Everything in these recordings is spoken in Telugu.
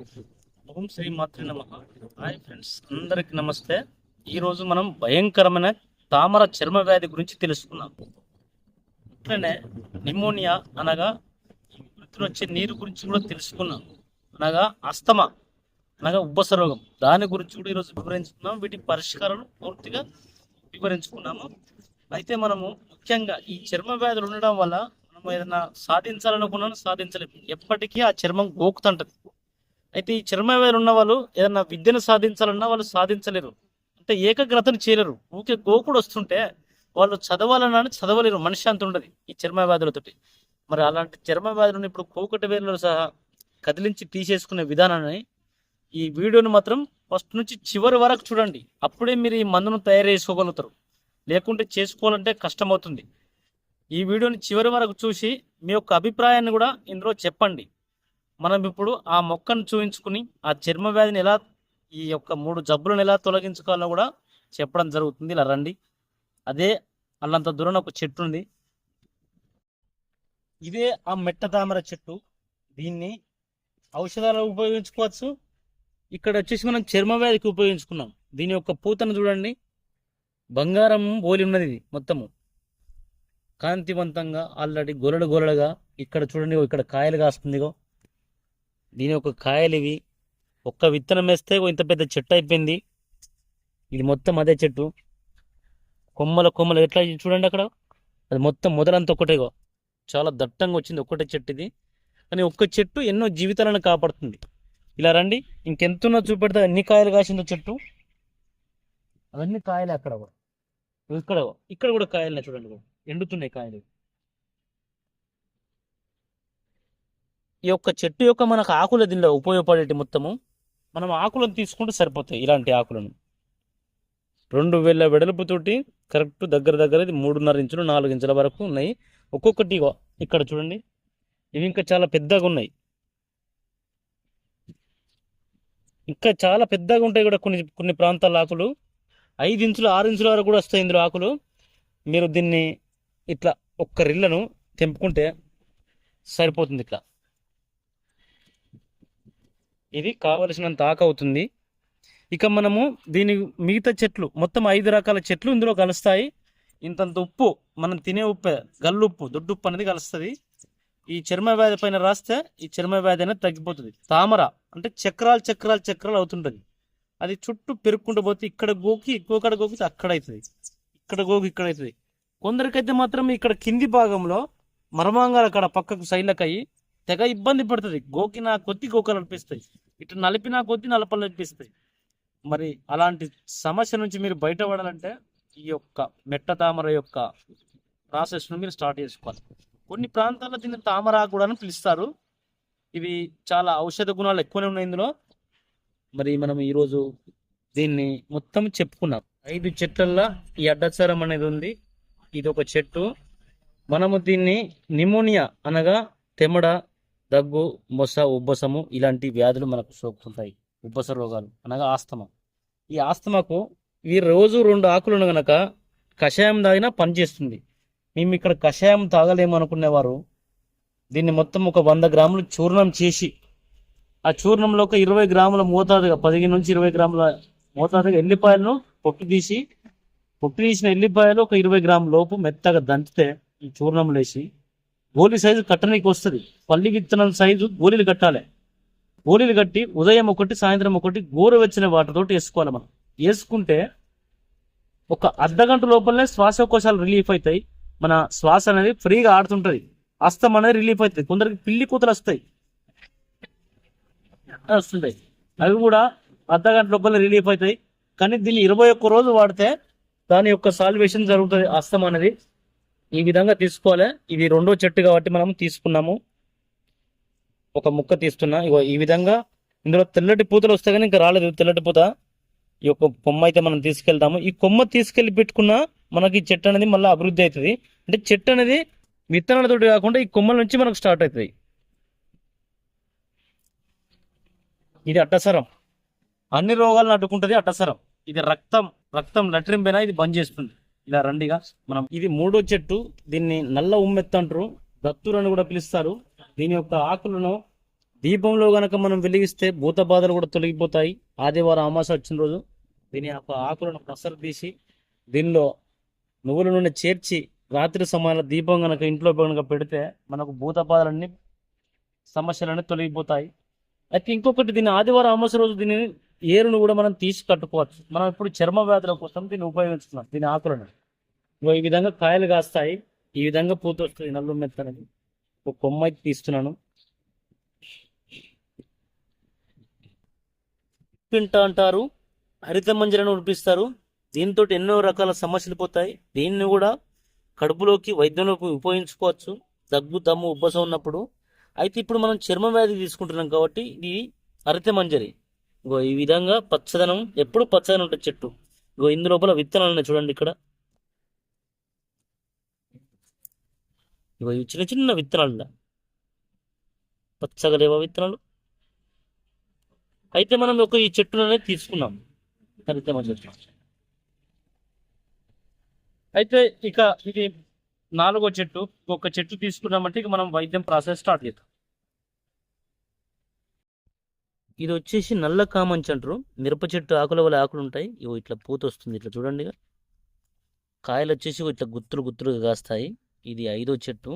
ఓం శ్రీ మాతృ నమ. హాయ్ ఫ్రెండ్స్ అందరికి నమస్తే. ఈరోజు మనం భయంకరమైన తామర చర్మ వ్యాధి గురించి తెలుసుకున్నాం అట్లనే నిమోనియా అనగా వృత్తిలో వచ్చే నీరు గురించి కూడా తెలుసుకున్నాం అనగా అస్తమా అనగా ఉబ్బస రోగం. దాని గురించి కూడా ఈరోజు వివరించుకున్నాం వీటి పరిష్కారాలు పూర్తిగా వివరించుకున్నాము అయితే మనము ముఖ్యంగా ఈ చర్మ వ్యాధులు ఉండడం వల్ల మనం ఏదైనా సాధించాలనుకున్నాను సాధించలేము. ఎప్పటికీ ఆ చర్మం గోకుతుంటది. అయితే ఈ చర్మ ఉన్న వాళ్ళు ఏదైనా విద్యను సాధించాలన్నా వాళ్ళు సాధించలేరు. అంటే ఏకాగ్రతను చేయలేరు ఊకే గోకుడు వస్తుంటే వాళ్ళు చదవాలన్నా చదవలేరు. మనిషి అంత ఉండదు ఈ చర్మ వ్యాధులతోటి మరి అలాంటి చర్మ వ్యాధులను ఇప్పుడు కోకటి వేలు సహా కదిలించి తీసేసుకునే విధానాన్ని ఈ వీడియోని మాత్రం ఫస్ట్ నుంచి చివరి వరకు చూడండి. అప్పుడే మీరు ఈ మందును తయారు చేసుకోగలుగుతారు. లేకుంటే చేసుకోవాలంటే కష్టమవుతుంది. ఈ వీడియోని చివరి వరకు చూసి మీ యొక్క అభిప్రాయాన్ని కూడా ఇందులో చెప్పండి. మనం ఇప్పుడు ఆ మొక్కను చూపించుకుని ఆ చర్మ వ్యాధిని ఎలా ఈ యొక్క మూడు జబ్బులను ఎలా తొలగించుకోవాలో కూడా చెప్పడం జరుగుతుంది. ఇలా రండి. అదే అల్లంత దూరం ఒక చెట్టు ఉంది. ఇదే ఆ మెట్ట తామర చెట్టు. దీన్ని ఔషధాలు ఉపయోగించుకోవచ్చు. ఇక్కడ వచ్చేసి మనం చర్మ వ్యాధికి ఉపయోగించుకున్నాం. దీని యొక్క పూతను చూడండి. బంగారం పోలి ఉన్నది ఇది మొత్తము. కాంతివంతంగా ఆల్రెడీ గొరడు గొరడుగా. ఇక్కడ చూడండి ఇక్కడ కాయలు కాస్తుందిగో దీని యొక్క కాయలు ఇవి. ఒక్క విత్తనం వేస్తే ఇంత పెద్ద చెట్టు అయిపోయింది. ఇది మొత్తం అదే చెట్టు. కొమ్మల కొమ్మలు ఎట్లా చూడండి అక్కడ. అది మొత్తం మొదలంతా ఒకటేగో చాలా దట్టంగా వచ్చింది ఒక్కటే చెట్టు ఇది. కానీ ఒక్క చెట్టు ఎన్నో జీవితాలను కాపాడుతుంది. ఇలా రండి. ఇంకెంతున్నా చూపెడితే. ఎన్ని కాయలు కాసిందో చెట్టు. అవన్నీ కాయలే అక్కడ. ఇక్కడ ఇక్కడ కూడా కాయలే చూడండి ఎండుతున్నాయి కాయలు. ఈ యొక్క చెట్టు యొక్క మనకు ఆకులు దీనిలో ఉపయోగపడేటి మొత్తము మనం ఆకులను తీసుకుంటే సరిపోతాయి ఇలాంటి ఆకులను. రెండు వేల వెడల్పుతోటి కరెక్ట్ దగ్గర దగ్గర ఇది మూడున్నర ఇంచులు నాలుగు ఇంచుల వరకు ఉన్నాయి. ఒక్కొక్కటి ఇక్కడ చూడండి. ఇవి ఇంకా చాలా పెద్దగా ఉన్నాయి. ఇంకా చాలా పెద్దగా ఉంటాయి కూడా కొన్ని కొన్ని ప్రాంతాల ఆకులు. ఐదు ఇంచులు ఆరు ఇంచుల వరకు కూడా వస్తాయి ఇందులో ఆకులు. మీరు దీన్ని ఇట్లా ఒక్క రిల్లను తెంపుకుంటే సరిపోతుంది ఇట్లా. ఇది కావలసినంత ఆకు అవుతుంది ఇక మనము దీని మిగతా చెట్లు మొత్తం ఐదు రకాల చెట్లు ఇందులో కలుస్తాయి. ఇంతంత ఉప్పు మనం తినే ఉప్పు గల్లు ఉప్పు దొడ్డు ఉప్పు అనేది కలుస్తుంది. ఈ చర్మ వ్యాధి పైన రాస్తే ఈ చర్మ వ్యాధి అనేది తగ్గిపోతుంది. తామర అంటే చక్రాలు చక్రాలు చక్రాలు అవుతుంటుంది. అది చుట్టూ పెరుక్కుంటూ పోతే ఇక్కడ గోకి ఇంకొకడ గోకి అక్కడ అవుతుంది. ఇక్కడ గోకి ఇక్కడ అవుతుంది. కొందరికైతే మాత్రం ఇక్కడ కింది భాగంలో మర్మాంగాల అక్కడ పక్కకు సైడ్లకు అయ్యి తెగ ఇబ్బంది పడుతుంది. గోకిన కొద్ది గోకలు అనిపిస్తాయి. ఇటు నలిపినా కొద్ది నలపలు అనిపిస్తాయి. మరి అలాంటి సమస్య నుంచి మీరు బయటపడాలంటే ఈ యొక్క మెట్ట తామర యొక్క ప్రాసెస్ను మీరు స్టార్ట్ చేసుకోవాలి. కొన్ని ప్రాంతాల్లో దీన్ని తామర కూడా అని పిలుస్తారు. ఇవి చాలా ఔషధ గుణాలు ఎక్కువనే ఉన్నాయి ఇందులో. మరి మనం ఈరోజు దీన్ని మొత్తం చెప్పుకున్నాం. ఐదు చెట్లల్లో ఈ అడ్డచారం అనేది ఉంది. ఇది ఒక చెట్టు. మనము దీన్ని నిమోనియా అనగా తెమడ దగ్గు మొస ఉబ్బసము ఇలాంటి వ్యాధులు మనకు సోకుతుంటాయి. ఉబ్బస రోగాలు అనగా ఆస్తమా. ఈ ఆస్తమాకు ఈ రోజు రెండు ఆకులను గనక కషాయం తాగినా పనిచేస్తుంది మేము ఇక్కడ కషాయం తాగలేము అనుకునేవారు దీన్ని మొత్తం ఒక వంద గ్రాములు చూర్ణం చేసి ఆ చూర్ణంలో ఒక ఇరవై గ్రాముల మోతాదుగా పదిహేను నుంచి ఇరవై గ్రాముల మోతాదుగా ఎల్లిపాయలను పొట్టు తీసి పొట్టు తీసిన ఎల్లిపాయలు ఒక ఇరవై గ్రాముల లోపు మెత్తగా దంచితే ఈ చూర్ణం లేచి గోలి సైజు కట్టనీకి వస్తుంది. పల్లి విత్తనం సైజు గోళీలు కట్టాలి. గోళీలు కట్టి ఉదయం ఒకటి సాయంత్రం ఒకటి గోరువెచ్చని వాటర్ తోటి వేసుకోవాలి మనం. వేసుకుంటే ఒక అర్ధ గంట లోపలనే శ్వాసకోశాలు రిలీఫ్ అవుతాయి. మన శ్వాస అనేది ఫ్రీగా ఆడుతుంటుంది. అస్తం అనేది రిలీఫ్ అవుతుంది. కొందరికి పిల్లి కూతలు వస్తాయి. వస్తుంటాయి. అవి కూడా అర్ధ గంట లోపల రిలీఫ్ అవుతాయి. కానీ దీన్ని ఇరవై ఒక్క రోజు వాడితే దాని యొక్క సాల్వేషన్ జరుగుతుంది అస్తం అనేది. ఈ విధంగా తీసుకోవాలి. ఇది రెండో చెట్టు కాబట్టి మనం తీసుకున్నాము. ఒక ముక్క తీస్తున్నా. ఇగో ఈ విధంగా ఇందులో తెల్లటి పూతలు వస్తే కానీ ఇంకా రాలేదు. తెల్లటి పూత. ఈ యొక్క కొమ్మ అయితే మనం తీసుకెళ్తాము. ఈ కొమ్మ తీసుకెళ్ళి పెట్టుకున్న మనకి చెట్టు అనేది మళ్ళీ అభివృద్ధి అవుతుంది. అంటే చెట్టు అనేది విత్తనాలతోటి కాకుండా ఈ కొమ్మల నుంచి మనకు స్టార్ట్ అవుతుంది. ఇది అట్టసరం. అన్ని రోగాలను అడ్డుకుంటుంది అట్టసరం. ఇది రక్తం రక్తం లట్రింపైనా ఇది బంద్ చేస్తుంది. ఇలా రండిగా మనం ఇది మూడో చెట్టు దీన్ని నల్ల ఉమ్మెత్త అంటారు. దత్తురు అని కూడా పిలుస్తారు. దీని యొక్క ఆకులను దీపంలో గనక మనం వెలిగిస్తే భూత బాధలు కూడా తొలగిపోతాయి. ఆదివారం అమాస వచ్చిన రోజు దీని యొక్క ఆకులను పసరు తీసి దీనిలో నువ్వుల నూనె చేర్చి రాత్రి సమయంలో దీపం గనక ఇంట్లో గనక పెడితే మనకు భూత బాధలన్నీ సమస్యలన్నీ తొలగిపోతాయి. అయితే ఇంకొకటి దీని ఆదివారం అమాస రోజు దీనిని ఏరును కూడా మనం తీసి కట్టుకోవచ్చు. మనం ఇప్పుడు చర్మ వ్యాధుల కోసం దీన్ని ఉపయోగించుకున్నాం దీని ఆకులను. ఈ విధంగా కాయలు కాస్తాయి. ఈ విధంగా పూత వస్తుంది నల్లు మెత్తనది. ఒక కొమ్మ అయితే తీస్తున్నాను. పింట అంటారు హరిత మంజరను ఉడిపిస్తారు. దీంతో ఎన్నో రకాల సమస్యలు పోతాయి. దీన్ని కూడా కడుపులోకి వైద్యంలోకి ఉపయోగించుకోవచ్చు. దగ్గు దమ్ము ఉబ్బసం ఉన్నప్పుడు. అయితే ఇప్పుడు మనం చర్మ వ్యాధి తీసుకుంటున్నాం కాబట్టి ఇది హరిత మంజరి. ఇగో ఈ విధంగా పచ్చదనం ఎప్పుడు పచ్చదనం ఉంటుంది చెట్టు. ఇగో ఇందు లోపల విత్తనాలు ఉన్నాయి చూడండి ఇక్కడ. ఇగో ఇవి చిన్న చిన్న విత్తనాలు ఉన్నాయి. పచ్చగా లేవా విత్తనాలు? అయితే మనం ఒక ఈ చెట్టును అనేది తీసుకున్నాం. అయితే మంజరి అయితే ఇక ఇది నాలుగో చెట్టు. ఒక చెట్టు తీసుకున్నామంటే ఇక మనం వైద్యం ప్రాసెస్ స్టార్ట్ చేద్దాం. ఇది వచ్చేసి నల్ల కామంచి అంటారు. మిరప చెట్టు ఆకుల వల్ల ఆకులు ఉంటాయి ఇవి ఇట్లా పూత వస్తుంది. ఇట్లా చూడండి కాయలు వచ్చేసి ఇట్లా గుత్తులు గుత్తులుగా కాస్తాయి. ఇది ఐదో చెట్టు.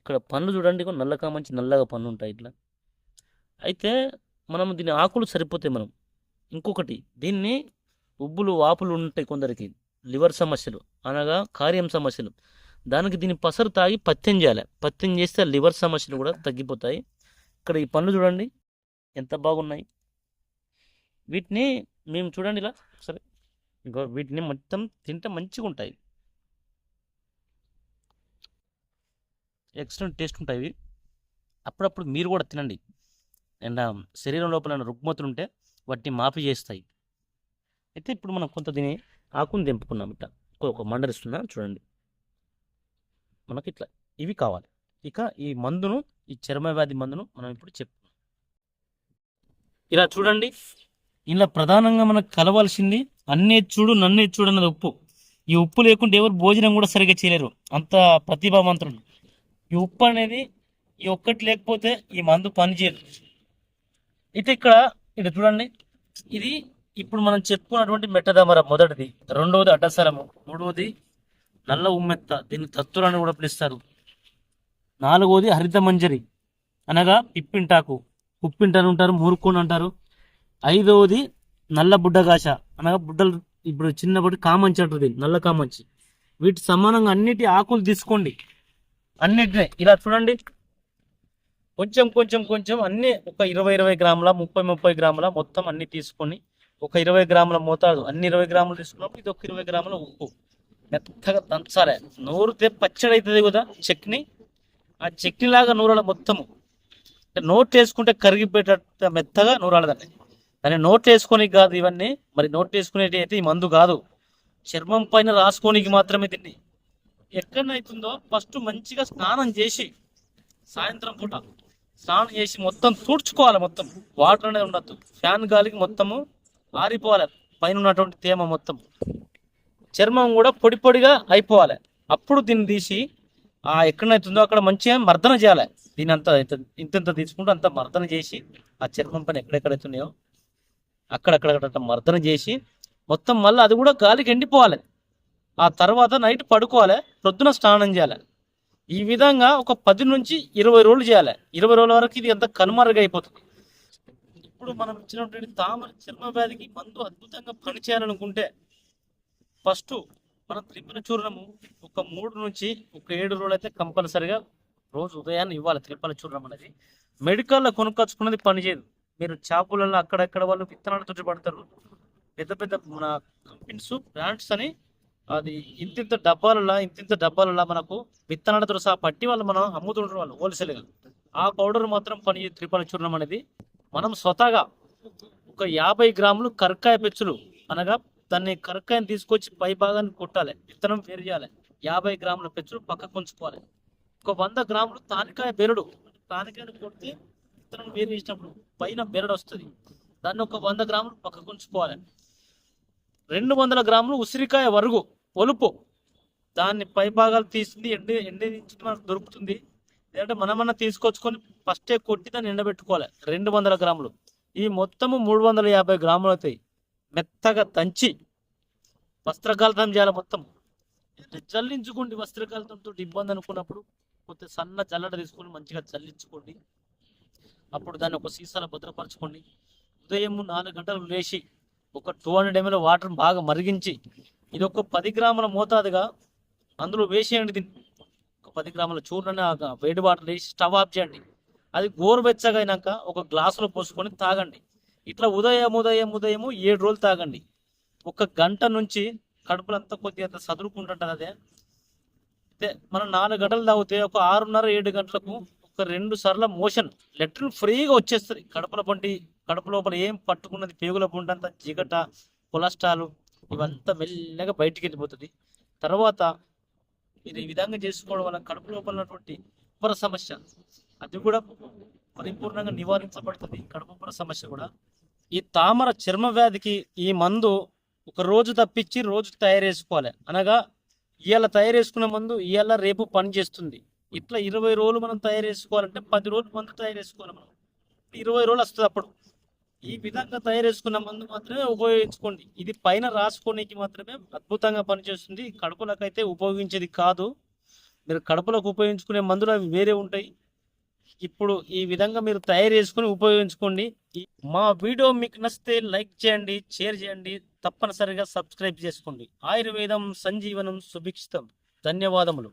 ఇక్కడ పండ్లు చూడండి నల్ల కామంచి నల్లగా పండ్లు ఉంటాయి ఇట్లా. అయితే మనం దీని ఆకులు సరిపోతాయి మనం ఇంకొకటి దీన్ని ఉబ్బులు వాపులు ఉంటాయి కొందరికి. లివర్ సమస్యలు అనగా కార్యం సమస్యలు. దానికి దీని పసరు తాగి పత్యం చేయాలి. పత్యం చేస్తే లివర్ సమస్యలు కూడా తగ్గిపోతాయి. ఇక్కడ ఈ పండ్లు చూడండి. ఎంత బాగున్నాయి? వీటిని మేము చూడండి ఇలా సరే. ఇంకో వీటిని మొత్తం తింటే మంచిగా ఉంటాయి. ఎక్సలెంట్ టేస్ట్ ఉంటాయి అప్పుడప్పుడు మీరు కూడా తినండి. అండ్ శరీరం లోపల రుగ్మతులు ఉంటే వాటిని మాఫీ చేస్తాయి. అయితే ఇప్పుడు మనం కొంత దీని ఆకుని తెంపుకున్నాం ఇట్లా. ఒక మండలిస్తున్నా చూడండి. మనకి ఇట్లా ఇవి కావాలి. ఇక ఈ మందును ఈ చర్మ వ్యాధి మందును మనం ఇప్పుడు చెప్పు ఇలా చూడండి. ఇలా ప్రధానంగా మనకు కలవాల్సింది అన్నే చూడు నన్నే చూడు అన్నది ఉప్పు. ఈ ఉప్పు లేకుంటే ఎవరు భోజనం కూడా సరిగ్గా చేయలేరు. అంత ప్రతిభావంతులు ఈ ఉప్పు అనేది ఈ ఒక్కటి లేకపోతే ఈ మందు పనిచేయదు. అయితే ఇక్కడ ఇక్కడ చూడండి. ఇది ఇప్పుడు మనం చెప్పుకున్నటువంటి మెట్టదామర మొదటిది. రెండవది అడ్డసరము. మూడవది నల్ల ఉమ్మెత్త. దీన్ని తత్తులని కూడా పిలుస్తారు. నాలుగవది హరిత మంజరి అనగా పిప్పింటాకు. ఉప్పింటని ఉంటారు మురుక్కుని అంటారు ఐదవది నల్ల బుడ్డగాష అనగా బుడ్డలు ఇప్పుడు చిన్నప్పటి కామంచి అంటారు నల్ల కామంచి. వీటి సమానంగా అన్నిటి ఆకులు తీసుకోండి. అన్నిటినే. ఇలా చూడండి. కొంచెం కొంచెం కొంచెం అన్ని ఒక ఇరవై ఇరవై గ్రాముల ముప్పై ముప్పై గ్రాముల మొత్తం అన్ని తీసుకొని ఒక ఇరవై గ్రాముల మోతాదు. అన్ని ఇరవై గ్రాములు తీసుకున్నప్పుడు ఇది ఒక ఇరవై గ్రాముల ఉప్పు. మెత్తగా దంచాలి. నూరితే పచ్చడి అవుతుంది కదా చట్నీ. ఆ చట్నీ లాగా నూరాల మొత్తము. నోట్ వేసుకుంటే కరిగిపోయేటట్టు మెత్తగా నూరాలదండి దాన్ని నోట్ వేసుకొని కాదు ఇవన్నీ మరి నోట్ వేసుకునేటి అయితే ఈ మందు కాదు. చర్మం పైన రాసుకోనికి మాత్రమే దీన్ని. ఎక్కడైతుందో ఫస్ట్ మంచిగా స్నానం చేసి సాయంత్రం పూట స్నానం చేసి మొత్తం తుడుచుకోవాలి మొత్తం. వాటర్ అనేది ఉండద్దు. ఫ్యాన్ గాలికి మొత్తము ఆరిపోవాలి. పైన ఉన్నటువంటి తేమ మొత్తం. చర్మం కూడా పొడి పొడిగా అయిపోవాలి. అప్పుడు దీన్ని తీసి ఆ ఎక్కడైతుందో అక్కడ మంచిగా మర్దన చేయాలి. దీని అంతా ఇంత ఇంత తీసుకుంటూ అంత మర్దన చేసి ఆ చర్మం పైన ఎక్కడెక్కడైతున్నాయో అక్కడక్కడ మర్దన చేసి మొత్తం మళ్ళీ అది కూడా గాలికి ఎండిపోవాలి. ఆ తర్వాత నైట్ పడుకోవాలి ప్రొద్దున స్నానం చేయాలి. ఈ విధంగా ఒక పది నుంచి ఇరవై రోజులు చేయాలి. ఇరవై రోజుల వరకు ఇది అంత కనుమరుగైపోతుంది ఇప్పుడు మనం ఇచ్చినటువంటి తామర చర్మ వ్యాధికి మందు అద్భుతంగా పనిచేయాలనుకుంటే ఫస్ట్ మన త్రిపుర చూర్ణము ఒక మూడు నుంచి ఒక ఏడు రోజులు అయితే కంపల్సరిగా రోజు ఉదయాన్నే ఇవ్వాలి త్రిపల చూర్ణం అనేది. మెడికల్లో కొనుక్కొచ్చుకున్నది పనిచేయదు మీరు చేపలలో అక్కడక్కడ వాళ్ళు విత్తనాలతో పడతారు పెద్ద పెద్ద మన కంపెనీస్ బ్రాండ్స్ అని అది ఇంతింత డబ్బాలలో ఇంతింత డబ్బాలలో మనకు విత్తనాలతో సహా పట్టి వాళ్ళు మనం అమ్ముతుంటారు వాళ్ళు హోల్సేల్గా ఆ పౌడర్ మాత్రం పని త్రిపల చూర్ణం అనేది. మనం స్వతహాగా ఒక యాభై గ్రాములు కరకాయ పెచ్చులు అనగా దాన్ని కరక్కాయని తీసుకొచ్చి పై భాగాన్ని కొట్టాలి. విత్తనం వేరు చేయాలి. యాభై గ్రాముల పెచ్చులు పక్కకు ఉంచుకోవాలి. ఒక వంద గ్రాములు తానికాయ బెరడు. తానికాయను కొడితే విత్తనం వేరు చేసినప్పుడు పైన బెరడు వస్తుంది. దాన్ని ఒక వంద గ్రాములు పక్కకు ఉంచుకోవాలి. రెండు వందల గ్రాములు ఉసిరికాయ వరుగు ఒలుపు. దాన్ని పై భాగాలు తీసింది ఎండి ఎండి మనకు దొరుకుతుంది. లేదంటే మనమన్నా తీసుకొచ్చుకొని ఫస్టే కొట్టి దాన్ని ఎండబెట్టుకోవాలి. రెండు వందల గ్రాములు. ఈ మొత్తము మూడు వందల యాభై గ్రాములు అవుతాయి మెత్తగా దంచి వస్త్రకాలతం చేయాలి మొత్తం. జల్లించుకోండి వస్త్రకాలతంతో. ఇబ్బంది అనుకున్నప్పుడు కొంత సన్న జల్లడ తీసుకొని మంచిగా చల్లించుకోండి అప్పుడు దాన్ని ఒక సీసాల భద్రపరచుకోండి. ఉదయం నాలుగు గంటలు లేచి ఒక టూ హండ్రెడ్ ఎంఎల్ వాటర్ బాగా మరిగించి ఇది ఒక పది గ్రాముల మోతాదుగా అందులో వేసేయండి దీన్ని. ఒక పది గ్రాముల చూడండి ఆ వేడి వాటర్ వేసి స్టవ్ ఆఫ్ చేయండి. అది గోరువెచ్చగా అయినాక ఒక గ్లాసులో పోసుకొని తాగండి. ఇట్లా ఉదయం ఉదయం ఉదయము ఏడు రోజులు తాగండి. ఒక గంట నుంచి కడుపులంతా కొద్దిగా అంత చదువుకుంటుంటుంది అదే అయితే మనం నాలుగు గంటలు తాగితే ఒక ఆరున్నర ఏడు గంటలకు ఒక రెండు సార్ల మోషన్ లెట్రిన్ ఫ్రీగా వచ్చేస్తుంది. కడుపుల పంటి కడుపు లోపల ఏం పట్టుకున్నది పేగుల పంట చీకట జిగట కొలెస్ట్రాల్ ఇవంతా మెల్లగా బయటికి వెళ్ళిపోతుంది. తర్వాత మీరు ఈ విధంగా చేసుకోవడం వల్ల కడుపు లోపల ఉన్నటువంటి ఉబ్బర సమస్య అది కూడా పరిపూర్ణంగా నివారించబడుతుంది. కడుపు ఉబ్బర సమస్య కూడా. ఈ తామర చర్మ వ్యాధికి ఈ మందు ఒక రోజు తప్పించి రోజు తయారు చేసుకోవాలి అనగా ఇవాళ తయారు చేసుకున్న మందు ఇవాళ రేపు పని చేస్తుంది. ఇట్లా ఇరవై రోజులు మనం తయారు చేసుకోవాలంటే పది రోజులు మందు తయారు చేసుకోవాలి మనం ఇరవై రోజులు వస్తుంది అప్పుడు. ఈ విధంగా తయారు చేసుకున్న మందు మాత్రమే ఉపయోగించుకోండి. ఇది పైన రాసుకోనికి మాత్రమే అద్భుతంగా పనిచేస్తుంది. కడుపులకైతే ఉపయోగించేది కాదు. మీరు కడుపులకు ఉపయోగించుకునే మందులు అవి వేరే ఉంటాయి. ఇప్పుడు ఈ విధంగా మీరు తయారు చేసుకుని ఉపయోగించుకోండి. మా వీడియో మీకు నచ్చితే లైక్ చేయండి షేర్ చేయండి తప్పనిసరిగా సబ్స్క్రైబ్ చేసుకోండి. ఆయుర్వేదం సంజీవనం సుభిక్షితం. ధన్యవాదములు.